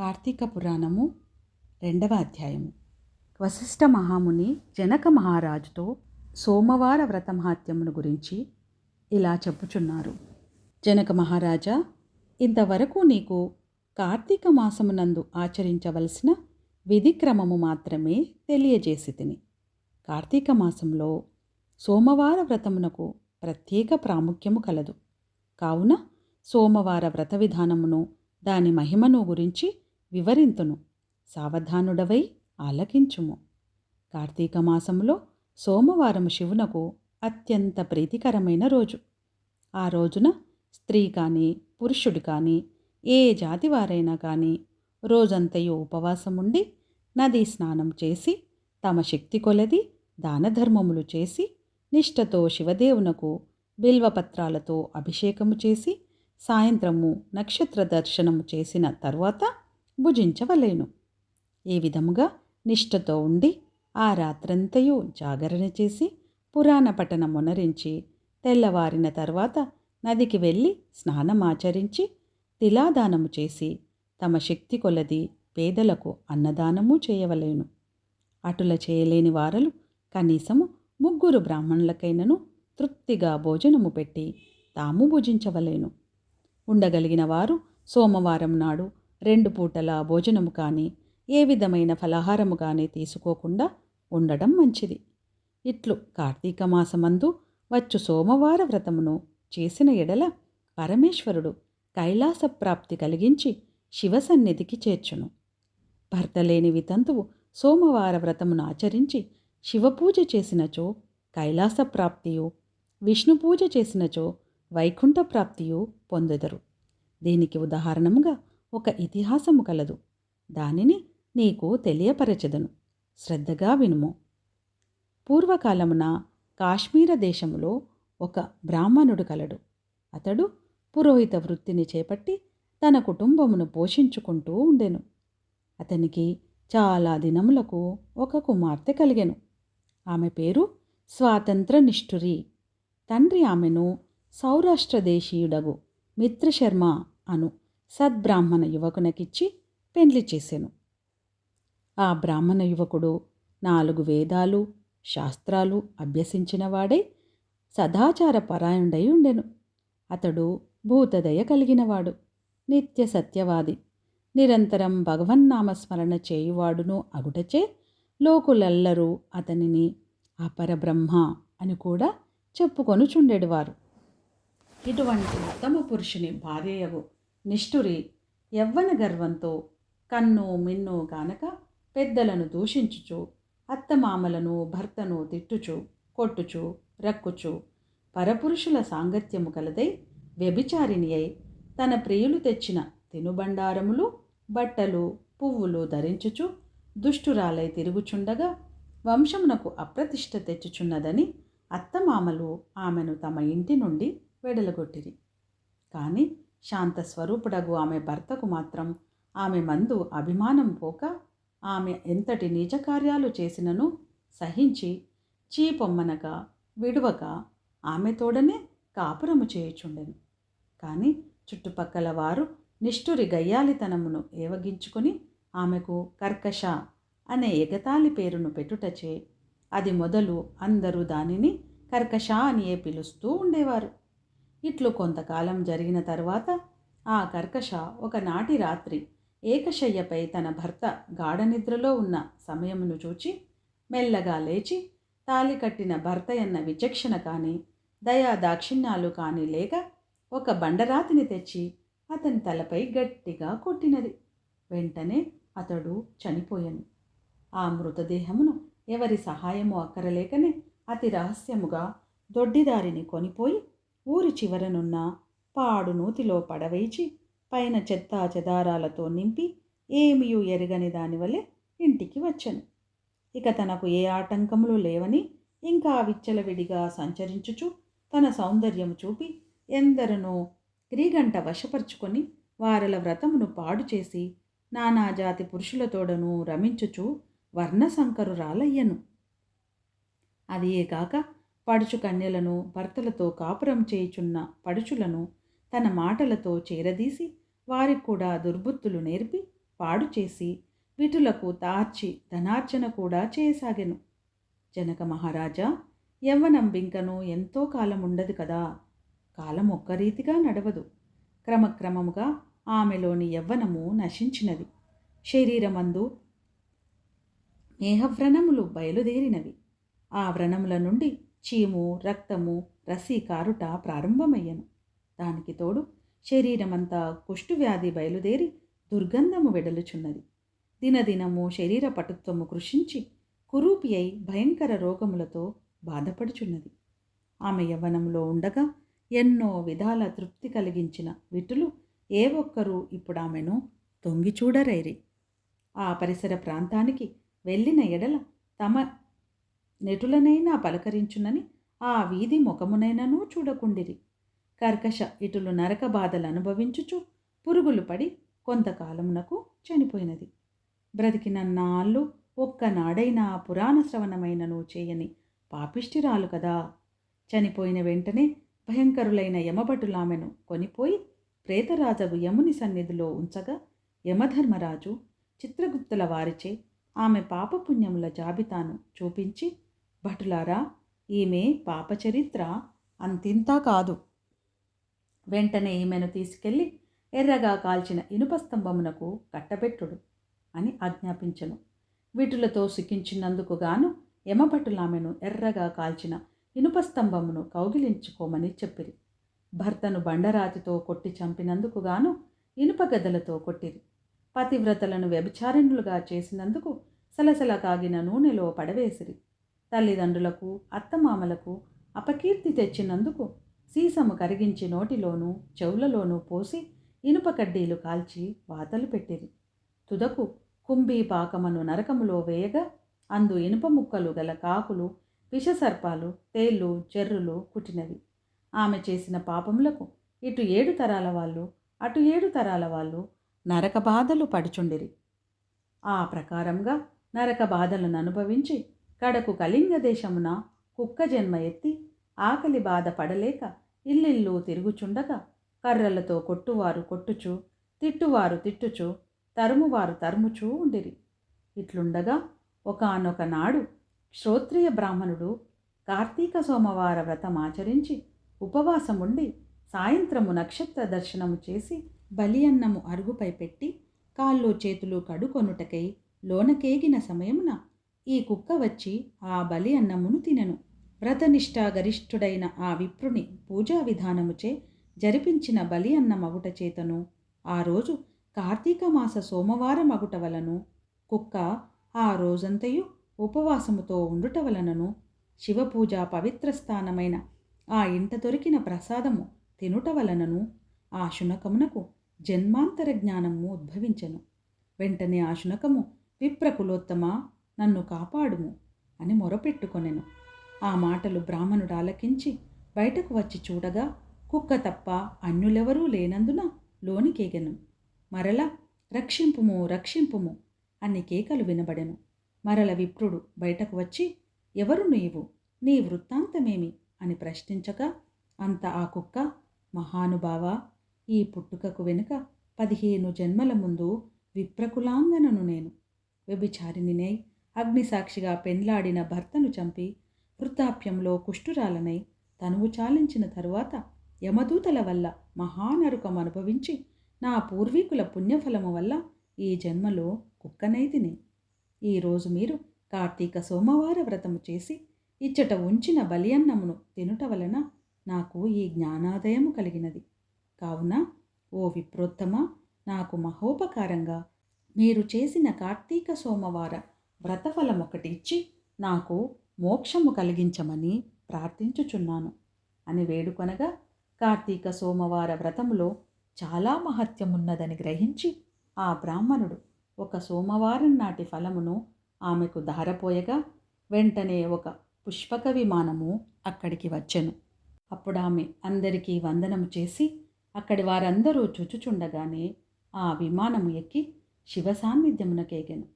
కార్తీక పురాణము రెండవ అధ్యాయము. వశిష్ఠ మహాముని జనక మహారాజుతో సోమవార వ్రత మహాత్యమును గురించి ఇలా చెప్పుచున్నారు. జనక మహారాజా ఇంతవరకు నీకు కార్తీక మాసమునందు ఆచరించవలసిన విధిక్రమము మాత్రమే తెలియజేసి తిని కార్తీక మాసంలో సోమవార వ్రతమునకు ప్రత్యేక ప్రాముఖ్యము కలదు. కావున సోమవార వ్రత విధానమును దాని మహిమను గురించి వివరింతును. సావధానుడవై ఆలకించుము. కార్తీక మాసంలో సోమవారం శివునకు అత్యంత ప్రీతికరమైన రోజు. ఆ రోజున స్త్రీ కానీ పురుషుడు కానీ ఏ జాతి వారైనా కానీ రోజంతయు ఉపవాసముండి నదీ స్నానం చేసి తమ శక్తి కొలది దానధర్మములు చేసి నిష్ఠతో శివదేవునకు బిల్వపత్రాలతో అభిషేకము చేసి సాయంత్రము నక్షత్ర దర్శనము చేసిన తరువాత భుజించవలేను. ఈ విధముగా నిష్ఠతో ఉండి ఆ రాత్రంతయు జాగరణ చేసి పురాణ పఠనం మునరించి తెల్లవారిన తర్వాత నదికి వెళ్ళి స్నానమాచరించి తిలాదానము చేసి తమ శక్తి కొలది పేదలకు అన్నదానము చేయవలేను. అటుల చేయలేని వారలు కనీసము ముగ్గురు బ్రాహ్మణులకైనను తృప్తిగా భోజనము పెట్టి తాము భుజించవలేను. ఉండగలిగిన వారు సోమవారం నాడు రెండు పూటల భోజనము కానీ ఏ విధమైన ఫలహారము కానీ తీసుకోకుండా ఉండడం మంచిది. ఇట్లు కార్తీక మాసమందు వచ్చు సోమవార వ్రతమును చేసిన ఎడల పరమేశ్వరుడు కైలాస ప్రాప్తి కలిగించి శివసన్నిధికి చేర్చును. భర్త లేని వితంతువు సోమవార వ్రతమును ఆచరించి శివపూజ చేసినచో కైలాస ప్రాప్తియు విష్ణు పూజ చేసినచో వైకుంఠ ప్రాప్తియు పొందెదరు. దీనికి ఉదాహరణముగా ఒక ఇతిహాసము కలదు. దానిని నీకు తెలియపరచెదను. శ్రద్ధగా వినుము. పూర్వకాలమున కాశ్మీర దేశములో ఒక బ్రాహ్మణుడు కలడు. అతడు పురోహిత వృత్తిని చేపట్టి తన కుటుంబమును పోషించుకుంటూ ఉండెను. అతనికి చాలా దినములకు ఒక కుమార్తె కలిగెను. ఆమె పేరు స్వాతంత్ర నిష్ఠురి తండ్రి ఆమెను సౌరాష్ట్ర దేశీయుడగు మిత్రశర్మ అను సద్బ్రాహ్మణ యువకునకిచ్చి పెండ్లి చేసెను. ఆ బ్రాహ్మణ యువకుడు నాలుగు వేదాలు శాస్త్రాలు అభ్యసించినవాడై సదాచార పరాయణుడై ఉండెను. అతడు భూతదయ కలిగినవాడు నిత్య సత్యవాది నిరంతరం భగవన్నామస్మరణ చేయువాడును అగుటచే లోకులెల్లరూ అతనిని అపరబ్రహ్మ అని కూడా చెప్పుకొనుచుండెడువారు ఇటువంటి ఉత్తమ పురుషుని భార్యయగు నిష్ఠురి యవ్వన గర్వంతో కన్ను మిన్ను గానక పెద్దలను దూషించుచు అత్తమామలను భర్తను తిట్టుచు కొట్టుచు రక్కుచు. పరపురుషుల సాంగత్యము కలదై వ్యభిచారిణి అయి తన ప్రియులు తెచ్చిన తినుబండారములు బట్టలు పువ్వులు ధరించుచు దుష్టురాలై తిరుగుచుండగా వంశమునకు అప్రతిష్ట తెచ్చుచున్నదని అత్తమామలు ఆమెను తమ ఇంటి నుండి వెడలగొట్టిరి. కానీ శాంత స్వరూపుడగు ఆమె భర్తకు మాత్రం ఆమె మందు అభిమానం పోక ఆమె ఎంతటి నీచకార్యాలు చేసినను సహించి చీపొమ్మనగా విడువక ఆమె తోడనే కాపురము చేయుచుండెను. కానీ చుట్టుపక్కల వారు నిష్ఠురి గయ్యాలితనమును ఏవగించుకొని ఆమెకు కర్కష అనే ఎగతాళి పేరును పెట్టుటచే అది మొదలు అందరూ దానిని కర్కష అనియే పిలుస్తూ ఉండేవారు. ఇట్లు కొంతకాలం జరిగిన తర్వాత ఆ కర్కశ ఒకనాటి రాత్రి ఏకశయ్యపై తన భర్త గాఢనిద్రలో ఉన్న సమయమును చూచి మెల్లగా లేచి తాలి కట్టిన భర్త అన్న విచక్షణ కానీ దయా దాక్షిణ్యాలు కానీ లేక ఒక బండరాతిని తెచ్చి అతని తలపై గట్టిగా కొట్టినది. వెంటనే అతడు చనిపోయాను. ఆ మృతదేహమును ఎవరి సహాయము అక్కరలేకనే అతి రహస్యముగా దొడ్డిదారిని కొనిపోయి ఊరి చివరనున్న పాడు నూతిలో పడవేచి పైన చెత్తా చెదారాలతో నింపి ఏమియూ ఎరగని దానివలే ఇంటికి వచ్చాను. ఇక తనకు ఏ ఆటంకములు లేవని ఇంకా విచ్చలవిడిగా సంచరించుచు తన సౌందర్యము చూపి ఎందరనో క్రీగంట వశపరుచుకొని వారల వ్రతమును పాడు చేసి నానాజాతి పురుషులతోడను రమించుచు వర్ణశంకరురాలయ్యను. అదియే కాక పడుచు కన్యలను భర్తలతో కాపురం చేయుచున్న పడుచులను తన మాటలతో చేరదీసి వారికి కూడా దుర్బుద్ధులు నేర్పి పాడు చేసి విటులకు తార్చి ధనార్జన కూడా చేయసాగెను. జనక మహారాజా యవ్వనం బింకను ఎంతో కాలం ఉండదు కదా? కాలం ఒక్క రీతిగా నడవదు. క్రమక్రమముగా ఆమెలోని యవ్వనము నశించినది. శరీరమందు మేహవ్రణములు బయలుదేరినవి. ఆ వ్రణముల నుండి చీము రక్తము రసి కారుట ప్రారంభమయ్యను. దానికి తోడు శరీరమంతా కుష్ఠువ్యాధి బయలుదేరి దుర్గంధము వెడలుచున్నది. దినదినము శరీర పటుత్వము కృషించి కురూపి అయి భయంకర రోగములతో బాధపడుచున్నది. ఆమె యవ్వనంలో ఉండగా ఎన్నో విధాల తృప్తి కలిగించిన విటులు ఏ ఒక్కరూ ఇప్పుడు ఆమెను తొంగి చూడరైరి. ఆ పరిసర ప్రాంతానికి వెళ్ళిన ఎడల తమ నెటులనైనా పలకరించునని ఆ వీధి ముఖమునైనను చూడకుండిరి. కర్కశ ఇటులు నరక బాధలు అనుభవించుచు పురుగులు పడి కొంతకాలమునకు చనిపోయినది. బ్రతికిన నాళ్ళు ఒక్కనాడైనా పురాణ శ్రవణమైనను చేయని పాపిష్టిరాలు కదా! చనిపోయిన వెంటనే భయంకరులైన యమభటులామెను కొనిపోయి ప్రేతరాజవు యముని సన్నిధిలో ఉంచగా యమధర్మరాజు చిత్రగుప్తుల వారిచే ఆమె పాపపుణ్యముల జాబితాను చూపించి భటులారా ఈమె పాపచరిత్ర అంతింతా కాదు. వెంటనే ఈమెను తీసుకెళ్ళి ఎర్రగా కాల్చిన ఇనుప స్తంభమునకు కట్టబెట్టుడు అని ఆజ్ఞాపించను. వీటులతో సుఖించినందుకు గాను యమభటులామెను ఎర్రగా కాల్చిన ఇనుప స్తంభమును కౌగిలించుకోమని చెప్పిరి. భర్తను బండరాతితో కొట్టి చంపినందుకు గాను ఇనుప గదలతో కొట్టిరి. పతివ్రతలను వ్యభిచారిణులుగా చేసినందుకు సలసల కాగిన నూనెలో పడవేసిరి. తల్లిదండ్రులకు అత్తమామలకు అపకీర్తి తెచ్చినందుకు సీసము కరిగించి నోటిలోనూ చెవులలోనూ పోసి ఇనుప కడ్డీలు కాల్చి వాతలు పెట్టిరి. తుదకు కుంభీ పాకమను నరకములో వేయగా అందు ఇనుప ముక్కలు గల కాకులు విషసర్పాలు తేళ్ళు చెర్రులు కుట్టినవి. ఆమె చేసిన పాపములకు ఇటు ఏడు తరాల వాళ్ళు అటు ఏడు తరాల వాళ్ళు నరక బాధలు పడుచుండిరి. ఆ ప్రకారంగా నరక బాధలను అనుభవించి కడకు కళింగ దేశమున కుక్క జన్మ ఎత్తి ఆకలి బాధ పడలేక ఇల్లిల్లు తిరుగుచుండగా కర్రలతో కొట్టువారు కొట్టుచు తిట్టువారు తిట్టుచు తరుమువారు తరుముచూ ఉండిరి. ఇట్లుండగా ఒకనొక నాడు శ్రోత్రియ బ్రాహ్మణుడు కార్తీక సోమవార వ్రతం ఆచరించి ఉపవాసముండి సాయంత్రము నక్షత్ర దర్శనము చేసి బలి అన్నము అరుగుపై పెట్టి కాళ్ళు చేతులు కడుకొనుటకై లోనకేగిన సమయమున ఈ కుక్క వచ్చి ఆ బలి అన్నమును తినను. వ్రతనిష్ట గరిష్ఠుడైన ఆ విప్రుని పూజా విధానముచే జరిపించిన బలి అన్న మగుట చేతను ఆ రోజు కార్తీక మాస సోమవారం అగుట వలను కుక్క ఆ రోజంతయు ఉపవాసముతో ఉండుట వలనను శివపూజ పవిత్ర స్థానమైన ఆ ఇంట దొరికిన ప్రసాదము తినుట వలనను ఆ శునకమునకు జన్మాంతర జ్ఞానము ఉద్భవించను. వెంటనే ఆ శునకము విప్రకులోత్తమ నన్ను కాపాడుము అని మొరపెట్టుకొనెను. ఆ మాటలు బ్రాహ్మణుడు ఆలకించి బయటకు వచ్చి చూడగా కుక్క తప్ప అన్యులెవరూ లేనందున లోనికేగెను. మరల రక్షింపుము రక్షింపుము అన్ని కేకలు వినబడెను. మరల విప్రుడు బయటకు వచ్చి ఎవరు నీవు నీ వృత్తాంతమేమి? అని ప్రశ్నించగా అంత ఆ కుక్క మహానుభావ ఈ పుట్టుకకు వెనుక పదిహేను జన్మల ముందు విప్రకులాంగనను నేను. వ్యభిచారిణినై అగ్నిసాక్షిగా పెండ్లాడిన భర్తను చంపి వృద్ధాప్యంలో కుష్ఠురాలనై తనువు చాలించిన తరువాత యమదూతల వల్ల మహానరుకం అనుభవించి నా పూర్వీకుల పుణ్యఫలము వల్ల ఈ జన్మలో కుక్కనైతిని ఈరోజు మీరు కార్తీక సోమవార వ్రతము చేసి ఇచ్చట ఉంచిన బలియన్నమును తినుట వలన నాకు ఈ జ్ఞానాదయము కలిగినది. కావున ఓ విప్రోత్తమ నాకు మహోపకారంగా మీరు చేసిన కార్తీక సోమవార వ్రతఫలం ఒకటి ఇచ్చి నాకు మోక్షము కలిగించమని ప్రార్థించుచున్నాను అని వేడుకొనగా కార్తీక సోమవార వ్రతములో చాలా మహత్యమున్నదని గ్రహించి ఆ బ్రాహ్మణుడు ఒక సోమవారం నాటి ఫలమును ఆమెకు ధారపోయగా వెంటనే ఒక పుష్పక విమానము అక్కడికి వచ్చెను. అప్పుడు ఆమె అందరికీ వందనము చేసి అక్కడి వారందరూ చుచుచుండగానే ఆ విమానము ఎక్కి శివ సాన్నిధ్యమునకేగెను.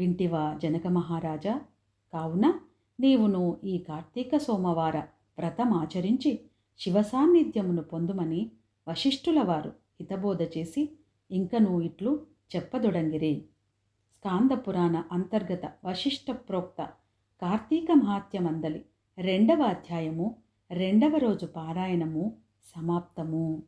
వింటివా జనక మహారాజా? కావున నీవును ఈ కార్తీక సోమవార వ్రతమాచరించి శివ సాన్నిధ్యమును పొందుమని వశిష్ఠుల వారు హితబోధ చేసి ఇంకనూ ఇట్లు చెప్పదొడంగిరి. స్కాంద పురాణ అంతర్గత వశిష్ట ప్రోక్త కార్తీక మహాత్యమందలి రెండవ అధ్యాయము రెండవ రోజు పారాయణము సమాప్తము.